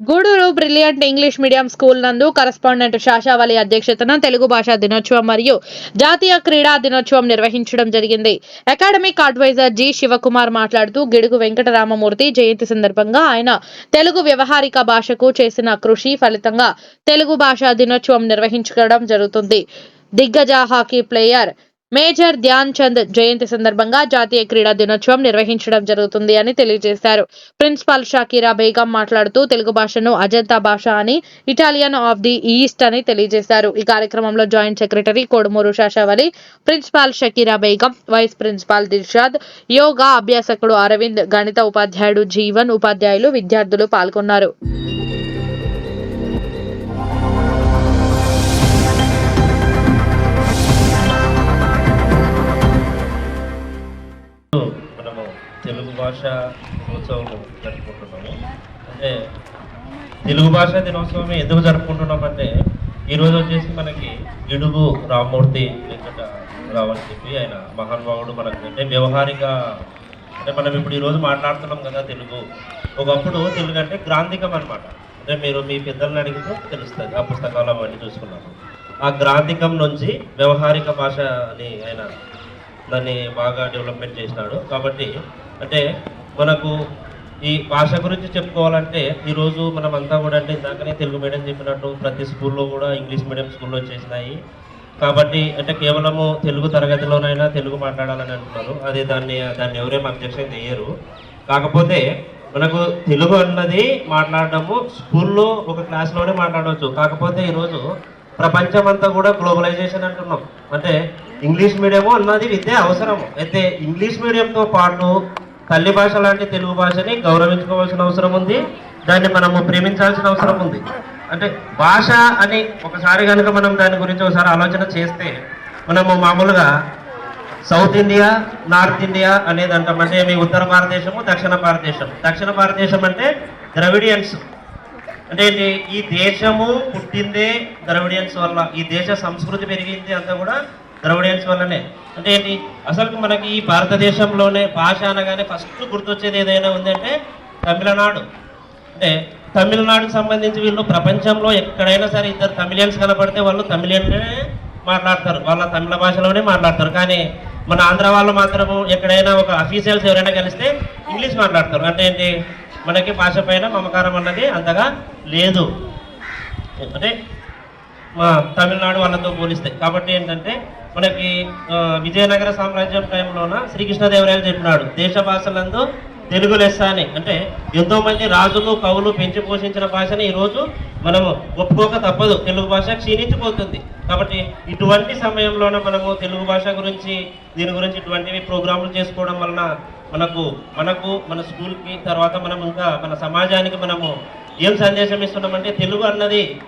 Gudur brilliant English medium school నందు correspondent Shashavali అధ్యక్షతన తెలుగు భాషా దినోత్సవం మరియు జాతీయ క్రీడా దినోత్సవం నిర్వహించడం జరిగింది. అకాడమిక్ అడ్వైజర్ జి శివకుమార్ మాట్లాడుతూ గిడుగు వెంకటరామమూర్తి జయంతి సందర్భంగా ఆయన తెలుగు వ్యవహారిక భాషకు చేసిన కృషి ఫలితంగా తెలుగు భాషా దినోత్సవం నిర్వహించడం జరుగుతుంది. దిగ్గజ hockey player major Dhyan Chand జయంతి సందర్భంగా జాతీయ క్రీడా దినోత్సవం నిర్వహించడం జరుగుతుంది అని తెలియజేశారు. ప్రిన్సిపాల్ షాకీరా బేగం మాట్లాడుతూ తెలుగు భాషను అజంతా భాష అని ఇటాలియన్ ఆఫ్ ది ఈస్ట్ అని తెలియజేశారు. ఈ కార్యక్రమంలో joint secretary Kodumur Shashavali principal Shakira Begum vice principal Dilshad yoga అభ్యాసకుడు అరవింద్ గణిత ఉపాధ్యాయుడు జీవన్ ఉపాధ్యాయులు విద్యార్థులు పాల్గొన్నారు. భాష దినోత్సవం జరుపుకుంటున్నాము. అంటే తెలుగు భాష దినోత్సవం ఎందుకు జరుపుకుంటున్నామంటే ఈరోజు వచ్చేసి మనకి గిడుగు రామ్మూర్తి వెంకట రావు అని చెప్పి ఆయన మహానుభావుడు మనకు అంటే వ్యవహారిక అంటే మనం ఇప్పుడు ఈరోజు మాట్లాడుతున్నాం కదా తెలుగు. ఒకప్పుడు తెలుగు అంటే గ్రాంధికం అనమాట అంటే మీరు మీ పెద్దలను అడిగితే తెలుస్తుంది ఆ పుస్తకాలు అవన్నీ చూసుకున్నాము. ఆ గ్రాంధికం నుంచి వ్యవహారిక భాష అని ఆయన దాన్ని బాగా డెవలప్మెంట్ చేసినాడు. కాబట్టి అంటే మనకు ఈ భాష గురించి చెప్పుకోవాలంటే ఈరోజు మనం అంతా కూడా అంటే ఇందాకనే తెలుగు మీడియం చెప్పినట్టు ప్రతి స్కూల్లో కూడా ఇంగ్లీష్ మీడియం స్కూల్లో వచ్చేసినాయి. కాబట్టి అంటే కేవలము తెలుగు తరగతిలోనైనా తెలుగు మాట్లాడాలని అంటున్నారు. అది దాన్ని దాన్ని ఎవరేం అబ్జెక్షన్ చేయరు. కాకపోతే మనకు తెలుగు అన్నది మాట్లాడడము స్కూల్లో ఒక క్లాస్లోనే మాట్లాడవచ్చు. కాకపోతే ఈరోజు ప్రపంచం అంతా కూడా గ్లోబలైజేషన్ అంటున్నాం. అంటే ఇంగ్లీష్ మీడియము అన్నది విద్య అవసరం అయితే ఇంగ్లీష్ మీడియంతో పాటు తల్లి భాష లాంటి తెలుగు భాషని గౌరవించుకోవాల్సిన అవసరం ఉంది. దాన్ని మనము ప్రేమించాల్సిన అవసరం ఉంది. అంటే భాష అని ఒకసారి కనుక మనం దాని గురించి ఒకసారి ఆలోచన చేస్తే మనము మామూలుగా సౌత్ ఇండియా నార్త్ ఇండియా అనేది అంటాం అంటే మీ ఉత్తర భారతదేశము దక్షిణ భారతదేశం దక్షిణ భారతదేశం అంటే ద్రవిడియన్స్. అంటే ఈ దేశము పుట్టిందే ద్రవిడియన్స్ వల్ల ఈ దేశ సంస్కృతి పెరిగింది అంతా కూడా ద్రవిడియన్స్ వల్లనే. అంటే ఏంటి? అసలు మనకి ఈ భారతదేశంలోనే భాష అనగానే ఫస్ట్ గుర్తొచ్చేది ఏదైనా ఉందంటే తమిళనాడు. అంటే తమిళనాడుకు సంబంధించి వీళ్ళు ప్రపంచంలో ఎక్కడైనా సరే ఇద్దరు తమిళియన్స్ కనపడితే వాళ్ళు తమిళనే మాట్లాడతారు. వాళ్ళ తమిళ భాషలోనే మాట్లాడతారు. కానీ మన ఆంధ్ర వాళ్ళు మాత్రము ఎక్కడైనా ఒక అఫీషియల్స్ ఎవరైనా కలిస్తే ఇంగ్లీష్ మాట్లాడతారు. అంటే ఏంటి? మనకి భాష పైన మమకారం అన్నది అంతగా లేదు. అంటే మా తమిళనాడు వాళ్ళతో పోలిస్తే. కాబట్టి ఏంటంటే మనకి విజయనగర సామ్రాజ్యం టైంలోన శ్రీకృష్ణదేవరాయలు చెప్పినాడు దేశ భాషలందు తెలుగు లెస్స అని. అంటే ఎంతో మంది రాజులు కవులు పెంచి పోషించిన భాషని ఈరోజు మనము ఒప్పుకోక తప్పదు. తెలుగు భాష క్షీణించిపోతుంది. కాబట్టి ఇటువంటి సమయంలోన మనము తెలుగు భాష గురించి దీని గురించి ఇటువంటివి ప్రోగ్రాములు చేసుకోవడం వలన మనకు మనకు మన స్కూల్కి తర్వాత మనం ఇంకా మన సమాజానికి మనము ఏం సందేశం ఇస్తున్నామంటే తెలుగు అన్నది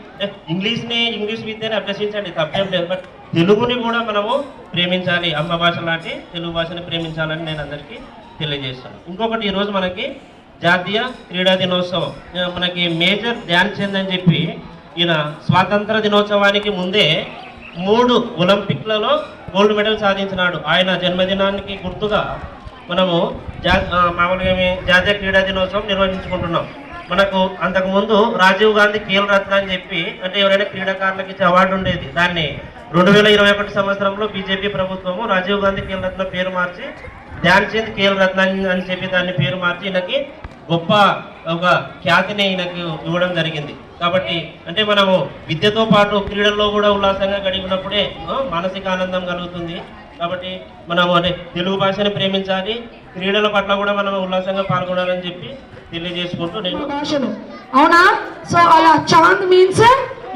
ఇంగ్లీష్ని ఇంగ్లీష్ విద్యని అభ్యసించండి తప్పేం లేదు. బట్ తెలుగుని కూడా మనము ప్రేమించాలి. అమ్మ భాష లాంటి తెలుగు భాషని ప్రేమించాలని నేను అందరికీ తెలియజేస్తాను. ఇంకొకటి ఈరోజు మనకి జాతీయ క్రీడా దినోత్సవం. మనకి మేజర్ ధ్యాన్ చంద్ అని చెప్పి ఈయన స్వాతంత్ర దినోత్సవానికి ముందే మూడు ఒలింపిక్లలో గోల్డ్ మెడల్ సాధించినాడు. ఆయన జన్మదినానికి గుర్తుగా మనము జా మామూలుగా జాతీయ క్రీడా దినోత్సవం నిర్వహించుకుంటున్నాం. మనకు అంతకుముందు రాజీవ్ గాంధీ ఖేల్ రత్న అని చెప్పి అంటే ఎవరైనా క్రీడాకారులకు ఇచ్చే అవార్డు ఉండేది. దాన్ని రెండు వేల ఇరవై ఒకటి సంవత్సరంలో బీజేపీ ప్రభుత్వము రాజీవ్ గాంధీ ఖేల్ రత్న పేరు మార్చి ధ్యాన్ చంద్ ఖేల్ రత్న అని చెప్పి దాన్ని పేరు మార్చి ఈయనకి గొప్ప ఒక ఖ్యాతిని ఈయనకు ఇవ్వడం జరిగింది. కాబట్టి అంటే మనము విద్యతో పాటు క్రీడల్లో కూడా ఉల్లాసంగా గడిపినప్పుడే మానసిక ఆనందం కలుగుతుంది. కాబట్టి మనం అంటే తెలుగు భాషని ప్రేమించాలి. క్రీడల పట్ల కూడా మనం ఉల్లాసంగా పాల్గొనాలని చెప్పి తెలియజేసుకుంటూ నేను భాషను. అవునా? సో అలా Chand means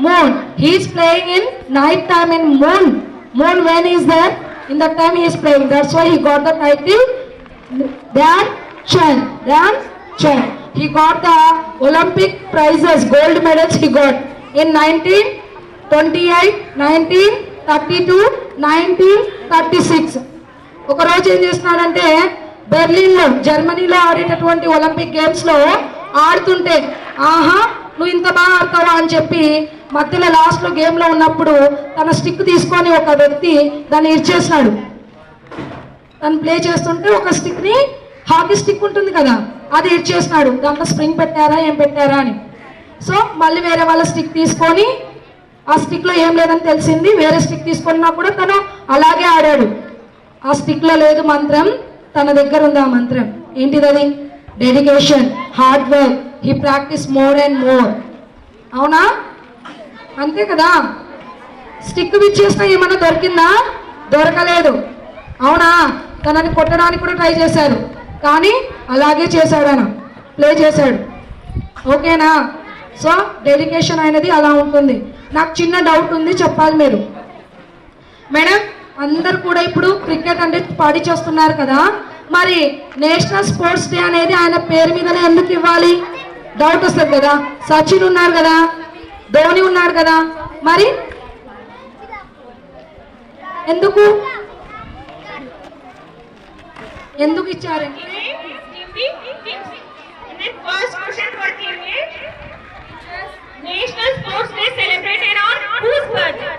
moon he's playing in night time in moon moon when is there in that time he's playing that's why he got the title Dhyan Chand Dhyan Chand he got the Olympic prizes gold medals he got in nineteen twenty eight nineteen thirty two nineteen thirty six ఒకరోజు ఏం చేస్తున్నాడంటే బెర్లిన్లో జర్మనీలో ఆడేటటువంటి Olympic గేమ్స్లో ఆడుతుంటే ఆహా నువ్వు ఇంత బాగా ఆడతావా? అని చెప్పి మధ్యలో లాస్ట్లో గేమ్లో ఉన్నప్పుడు తన స్టిక్ తీసుకొని ఒక వ్యక్తి దాన్ని ఇచ్చేసినాడు తను ప్లే చేస్తుంటే ఒక స్టిక్ని హాకీ స్టిక్ ఉంటుంది కదా అది ఇచ్చేసినాడు దాంట్లో స్ప్రింగ్ పెట్టారా ఏం పెట్టారా అని. సో మళ్ళీ వేరే వాళ్ళ స్టిక్ తీసుకొని ఆ స్టిక్లో ఏం లేదని తెలిసింది. వేరే స్టిక్ తీసుకున్నా కూడా తను అలాగే ఆడాడు. ఆ స్టిక్లో లేదు మంత్రం. తన దగ్గర ఉంది ఆ మంత్రం. ఏంటిది అది? Dedication hard work he practice more and more అవునా? అంతే కదా? స్టిక్ విచ్చేసినా ఏమన్నా దొరికిందా? దొరకలేదు. అవునా? తనని కొట్టడానికి కూడా ట్రై చేశారు. కానీ అలాగే చేశాడు ఆయన. ప్లే చేశాడు. ఓకేనా? సో డెడికేషన్ అనేది అలా ఉంటుంది. నాకు చిన్న డౌట్ ఉంది చెప్పాలి మీరు. మేడం అందరు కూడా ఇప్పుడు క్రికెట్ అంటే పాడి చేస్తున్నారు కదా. మరి నేషనల్ స్పోర్ట్స్ డే అనేది ఆయన పేరు మీదనే ఎందుకు ఇవ్వాలి? డౌట్ వస్తుంది కదా. సచిన్ ఉన్నారు కదా. ధోని ఉన్నారు కదా. మరి? ఎందుకు? ఎందుకు ఇచ్చారండి National Sports Day celebrated on whose birthday?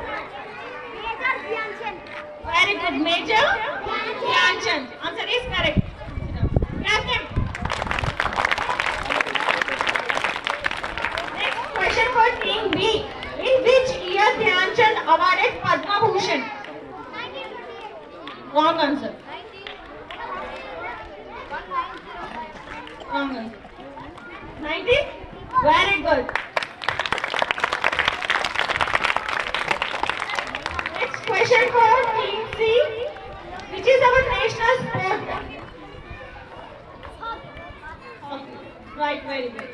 Very good. Major Dhyanchand. Answer is correct. Clap them. Next question for team B. In which year Dhyanchand awarded Padma Bhushan? Wrong answer. Wrong answer. 90? Very good. qualification for Team C, which is our national sport. Okay. Right, very good.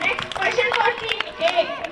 Next question for Team A.